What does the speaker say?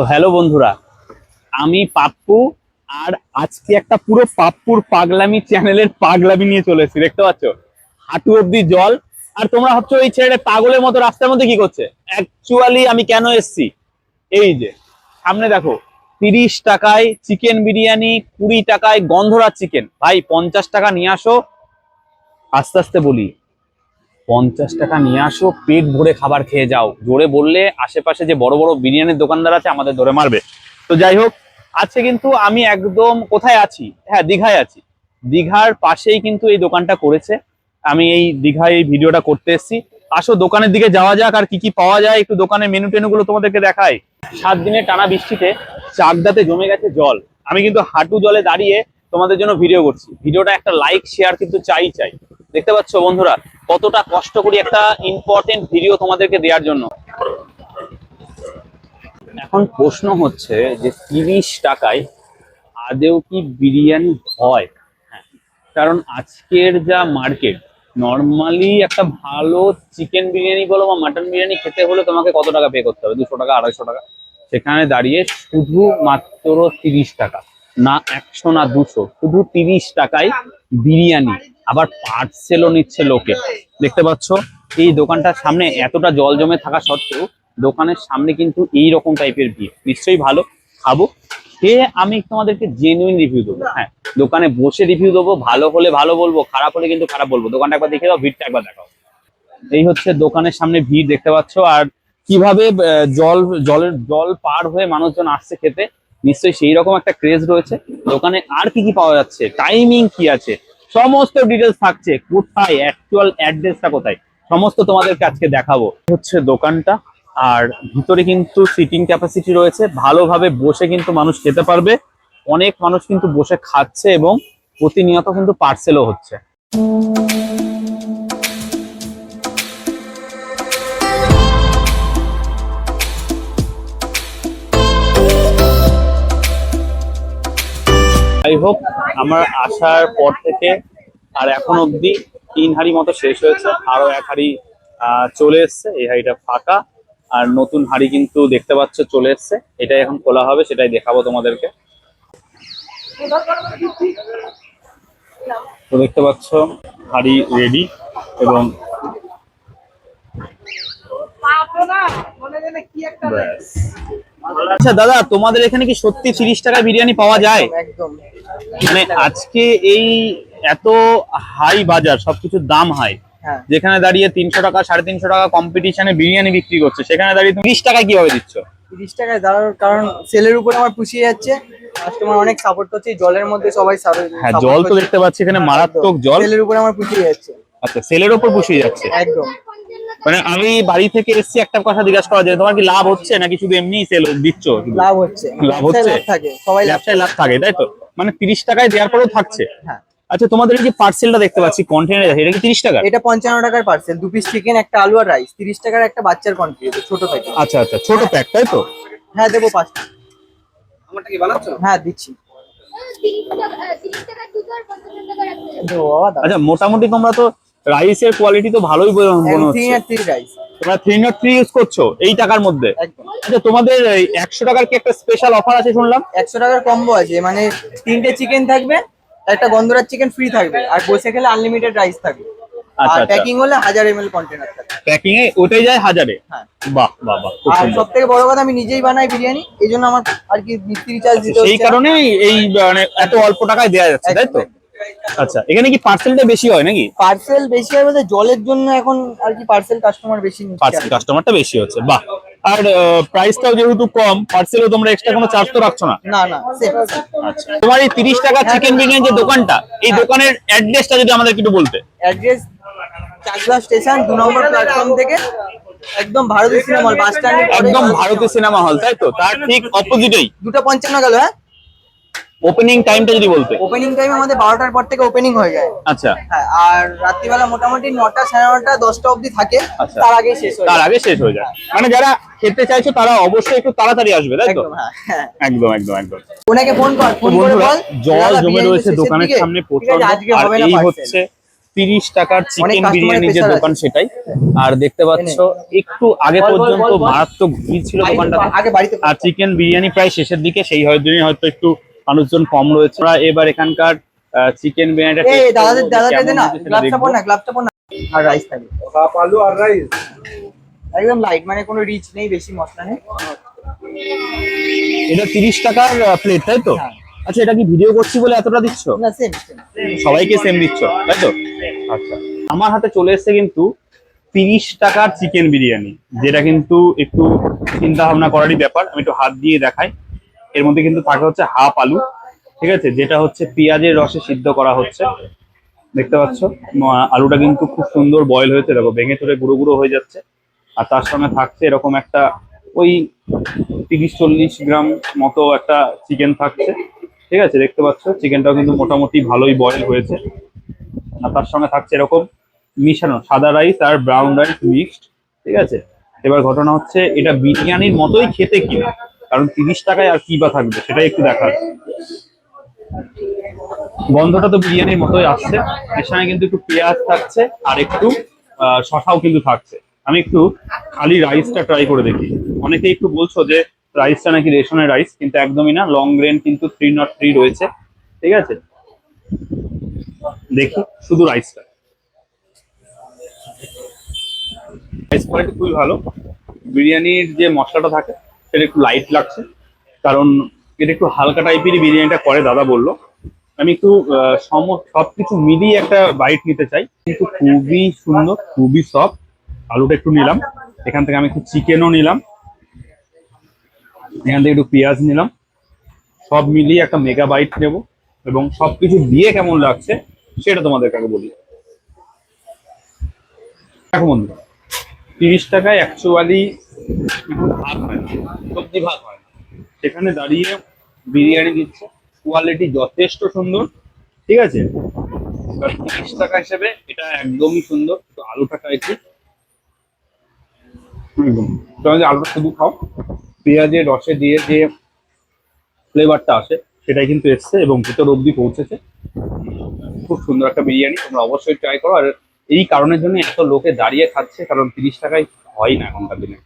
তো হ্যালো বন্ধুরা, আমি পাপ্পু আর আজকে একটা পুরো পাপ্পুর পাগলামি চ্যানেলের পাগলামি নিয়ে চলে এসেছি, দেখতে পাচ্ছ? হাঁটু অব্দি জল। আর তোমরা ভাবছ এই ছেলেটা পাগলের মতো রাস্তার মধ্যে কি করছে? অ্যাকচুয়ালি আমি কেন এসেছি? এই যে, সামনে দেখো, তিরিশ টাকায় চিকেন বিরিয়ানি, কুড়ি টাকায় গন্ধরা চিকেন ভাই, পঞ্চাশ টাকা নিয়ে আসো, আস্তে আস্তে বলি। পঞ্চাশ টাকা নিয়ে আসো, পেট ভরে খাবার খেয়ে যাও। জোরে বললে আশেপাশে যে বড় বড় বিরিয়ানির দোকানদার আছে আমাদের ধরে মারবে। তো যাই হোক, আজকে কিন্তু আমি একদম কোথায় আছি? হ্যাঁ দীঘায় আছি। দীঘার পাশেই কিন্তু এই দোকানটা করেছে। আমি এই দীঘায় এই ভিডিওটা করতে এসেছি। আসো, দোকানের দিকে যাওয়া যাক আর কি কি পাওয়া যায়। একটু দোকানের মেনু টেনু গুলো তোমাদেরকে দেখাই। সাত দিনের টানা বৃষ্টিতে চাকদাতে জমে গেছে জল। আমি কিন্তু হাঁটু জলে দাঁড়িয়ে তোমাদের জন্য ভিডিও করছি। ভিডিওটা একটা লাইক শেয়ার কিন্তু চাই চাই। দেখতে পাচ্ছ বন্ধুরা, কতটা কষ্ট করি একটা ইম্পর্টেন্ট ভিডিও তোমাদেরকে দেওয়ার জন্য। এখন প্রশ্ন হচ্ছে যে তিরিশ টাকায় আদেও কি বিরিয়ানি হয়? হ্যাঁ কারণ আজকের যা মার্কেট নর্মালি একটা ভালো চিকেন বিরিয়ানি বলো বা মাটন বিরিয়ানি খেতে হলে তোমাকে কত টাকা পে করতে হবে? দুশো টাকা, আড়াইশো টাকা। সেখানে দাঁড়িয়ে শুধু মাত্র তিরিশ টাকা, না একশো না দুশো, শুধু তিরিশ টাকায় বিরিয়ানি। আবার পার্সেলও নিচ্ছে লোকে। দেখতে পাচ্ছ? এই দোকানটার সামনে এতটা জল জমে থাকা সত্ত্বেও দোকানের সামনে কিন্তু এই রকম টাইপের ভিড়। নিশ্চয়ই ভালো। খাব। খেয়ে আমি তোমাদেরকে জেনুইন রিভিউ দেবো। হ্যাঁ দোকানে বসে রিভিউ দেবো। ভালো হলে ভালো বলব, খারাপ হলে কিন্তু খারাপ বলব। দোকানটা একবার দেখে দাও ভিড়টা একবার দেখাও। এই হচ্ছে দোকানের সামনে ভিড়, দেখতে পাচ্ছ? আর কীভাবে জল, জলের, জল পার হয়ে মানুষজন আসছে খেতে, নিশ্চয়ই সেই রকম একটা ক্রেজ রয়েছে। দোকানে আর কি কি পাওয়া যাচ্ছে? টাইমিং কি আছে? সমস্ত ডিটেলস থাকছে। কোথায় অ্যাকচুয়াল অ্যাড্রেসটা কোথায়? সমস্ত তোমাদেরকে আজকে দেখাবো। হচ্ছে দোকানটা, আর ভিতরে কিন্তু সিটিং ক্যাপাসিটি রয়েছে। ভালোভাবে বসে কিন্তু মানুষ খেতে পারবে। অনেক মানুষ কিন্তু বসে খাচ্ছে এবং প্রতিনিয়ত কিন্তু পার্সেলও হচ্ছে। যাই হোক আমার আসার পর থেকে আর এখন অবধি তিন হাড়ি মতো শেষ হয়েছে। আরও এক হাড়ি চলে এসছে এই হাড়িটা ফাঁকা। আর নতুন হাড়ি কিন্তু দেখতে পাচ্ছ চলে এসছে। এটাই এখন খোলা হবে সেটাই দেখাবো তোমাদেরকে। তো দেখতে পাচ্ছ হাড়ি রেডি এবং ব্যাস। আচ্ছা দাদা তোমাদের এখানে কি সত্যি তিরিশ টাকা বিরিয়ানি পাওয়া যায়? একদম মানে আজকে এই এত হাই বাজার সবকিছুর দাম হাই হ্যাঁ। যেখানে দাঁড়িয়ে তিনশো টাকা সাড়ে তিনশো টাকা কম্পিটিশনে বিরিয়ানি বিক্রি করছে সেখানে দাঁড়িয়ে তুমি বিশ টাকায় কীভাবে দিচ্ছ? তিরিশ টাকায় দাঁড়ানোর কারণ সেলের উপরে আমার পুষিয়ে যাচ্ছে কাস্টমার অনেক সাপোর্ট করছে জলের মধ্যে সবাই হ্যাঁ জল তো দেখতে পাচ্ছি এখানে মারাত্মক জল। সেলের উপরে আমার পুষিয়ে যাচ্ছে। আচ্ছা সেলের ওপর পুষিয়ে যাচ্ছে? একদম। মানে আমি বাড়ি থেকে এসেছি একটা কথা জিজ্ঞাসা করা যায় তোমার কি লাভ হচ্ছে নাকি শুধু এমনি সেল দিচ্ছ? লাভ হচ্ছে লাভ হচ্ছে? থাকে সবাই লাভ ব্যবসায় লাভ থাকে তাই তো? মানে তিরিশ টাকায় দেওয়ার পরেও থাকছে। হ্যাঁ। আচ্ছা তোমাদের এই যে পার্সেলটা দেখতে পাচ্ছি কন্টেনার আছে এটা কি তিরিশ টাকা এটা পঞ্চান্ন টাকার পার্সেল দু পিস চিকেন একটা আলু আর রাইস তিরিশ টাকার একটা বাচ্চার কোয়ান্টিটি ছোট প্যাকেট আচ্ছা আচ্ছা ছোট প্যাক তাই তো? হ্যাঁ দেবো পাঁচটা। আমারটা কি বানাচ্ছ? হ্যাঁ দিচ্ছি। আচ্ছা মোটামুটি তোমরা তো রাইসের কোয়ালিটি তো ভালোই বলে মনে থ্রি হচ্ছে। আর থ্রি রাইস তোমরা থ্রি নট থ্রি ইউজ করছ এই টাকার মধ্যে। আচ্ছা তোমাদের এই একশো টাকার কি একটা স্পেশাল অফার আছে শুনলাম? একশো টাকার কম্বো আছে মানে তিনটে চিকেন থাকবে একটা গন্ধরাজ চিকেন ফ্রি থাকবে আর বসে খেলে আনলিমিটেড রাইস থাকবে। আচ্ছা, আর আচ্ছা। প্যাকিং হলে হাজার এম এল কন্টেনার থাকবে প্যাকিং এ ওটাই যায় হাজারে? হ্যাঁ। বাহ বাহ বাহ আর সুন্দর। সব থেকে বড় কথা আমি নিজেই বানাই বিরিয়ানি এই জন্য আমার আর কি মিস্ত্রি চার্জ দিতে সেই হচ্ছে না। কারণে এই মানে এত অল্প টাকায় দেওয়া যাচ্ছে তাই তো? আচ্ছা এখানে কি পার্সেলটা বেশি হয় নাকি? পার্সেল বেশি হয় বলতে জলের জন্য এখন আর কি পার্সেল কাস্টমার বেশি নিচ্ছে। পার্সেল কাস্টমারটা বেশি হচ্ছে বাহ। আর প্রাইসটাও যেহেতু কম পার্সেলও তোমরা এক্সট্রা কোনো চার্জ তো রাখছো না? না না আচ্ছা তোমার এই তিরিশ টাকা চিকেন বিরিয়ানি যে দোকানটা এই দোকানের অ্যাড্রেসটা যদি আমাদের একটু বলতে। অ্যাড্রেস চাকলা স্টেশন দু নম্বর প্ল্যাটফর্ম থেকে একদম ভারতীয় সিনেমা হল বাস স্ট্যান্ডের একদম ভারতীয় সিনেমা হল তাই তো? তার ঠিক অপোজিটেই দুটো পঞ্চান্ন গেল হ্যাঁ? ওপেনিং টাইমটা যদি বলতে। ওপেনিং টাইম আমাদের বারোটার পর থেকে ওপেনিং হয়ে যায়। আচ্ছা। হ্যাঁ আর রাত্রিবেলা মোটামুটি নটা সাড়ে নটা দশটা অবধি থাকে। আচ্ছা। তার আগে শেষ হয়ে তার আগে শেষ হয়ে যায়। মানে যারা খেতে চাইছো তারা অবশ্যই একটু তাড়াতাড়ি আসবে তাই তো? একদম হ্যাঁ হ্যাঁ। একদম একদম ওনাকে ফোন কর ফোন করে বল। জল জমে রয়েছে দোকানের সামনে প্রচণ্ড আজকে আর হবে না এই হচ্ছে তিরিশ টাকার চিকেন বিরিয়ানি যে দোকান সেটাই। আর দেখতে পাচ্ছ একটু আগে পর্যন্ত। মারাত্মক ভিড় ছিল বাড়িতে আর চিকেন বিরিয়ানি প্রায় শেষের দিকে সেই হয়তো হয়তো একটু মানুষজন কম রয়েছে। আমরা এবার এখানকার চিকেন বিরিয়ানিটা এই দাদাদের দাদাদের কেমন না গ্লাভসটা পর না গ্লাভসটা পর না। আর রাইস থাকবে। হাফ আলু আর রাইস একদম লাইট মানে কোনো রিচ নেই বেশি মশলা নেই। এটা তিরিশ টাকার প্লেট তাই তো? হ্যাঁ। আচ্ছা এটা কি ভিডিও করছি বলে এতটা দিচ্ছ? না সেম সবাইকে সেম দিচ্ছ তাই তো? আচ্ছা। আমার হাতে চলে এসেছে কিন্তু তিরিশ টাকার চিকেন বিরিয়ানি যেটা কিন্তু একটু চিন্তা ভাবনা করারই ব্যাপার। আমি একটু হাত দিয়ে দেখাই। এর মধ্যে কিন্তু থাকে হচ্ছে হাফ আলু, ঠিক আছে? যেটা হচ্ছে পেঁয়াজের রসে সিদ্ধ করা হচ্ছে। দেখতে পাচ্ছ? আলুটা কিন্তু খুব সুন্দর বয়েল হয়েছে, দেখো, ভেঙে চড়ে গুঁড়ো গুঁড়ো হয়ে যাচ্ছে। আর তার সঙ্গে থাকছে এরকম একটা ওই তিরিশ চল্লিশ গ্রাম মতো একটা চিকেন থাকছে, ঠিক আছে? দেখতে পাচ্ছ? চিকেনটাও কিন্তু মোটামুটি ভালোই বয়েল হয়েছে। আর তার সঙ্গে থাকছে এরকম মিশানো সাদা রাইস আর ব্রাউন রাইস মিক্সড ঠিক আছে? এবার ঘটনা হচ্ছে, এটা বিরিয়ানির মতোই খেতে কিনা? কারণ তিরিশ টাকায় আর কি বা থাকবে, সেটাই একটু দেখার। গন্ধটা তো বিরিয়ানির মতোই আসছে। এর সঙ্গে কিন্তু একটু পেঁয়াজ থাকছে আর একটু শশাও কিন্তু থাকছে। আমি একটু খালি রাইসটা ট্রাই করে দেখি। অনেকে একটু বলছো যে রাইসটা নাকি রেশনের রাইস কিন্তু একদমই না। লং গ্রেন কিন্তু থ্রি নট থ্রি রয়েছে। ঠিক আছে? দেখি, শুধু রাইসটা রাইস কোয়ালিটি খুবই ভালো। বিরিয়ানির যে মশলাটা থাকে সেটা একটু লাইট লাগছে। কারণ এটা একটু হালকা টাইপেরই বিরিয়ানিটা করে দাদা বলল। আমি একটু আহ, সম সবকিছু মিলিয়ে একটা বাইট নিতে চাই। কিন্তু খুবই সুন্দর খুবই সফট আলুটা একটু নিলাম। এখান থেকে আমি একটু চিকেনও নিলাম। এখান থেকে একটু পেঁয়াজ নিলাম। সব মিলিয়ে একটা মেগা বাইট নেব। এবং সবকিছু দিয়ে কেমন লাগছে সেটা তোমাদেরকে আগে বলি। দেখো বন্ধু তিরিশ টাকায় অ্যাকচুয়ালি ভাগ হয় সবজি ভাগ হয় সেখানে দাঁড়িয়ে বিরিয়ানি দিচ্ছে। কোয়ালিটি যথেষ্ট সুন্দর, ঠিক আছে? তিরিশ টাকা হিসেবে এটা একদমই সুন্দর। তো আলুটা খাইছি একদম তুমি যদি আলুটা শুধু খাও পেঁয়াজের রসে দিয়ে যে ফ্লেভারটা আসে, সেটাই কিন্তু এসছে এবং ভিতর অবধি পৌঁছেছে। খুব সুন্দর একটা বিরিয়ানি, তোমরা অবশ্যই ট্রাই করো। আর এই কারণের জন্য এত লোকে দাঁড়িয়ে খাচ্ছে কারণ তিরিশ টাকায় হয় না এখনকার দিনে।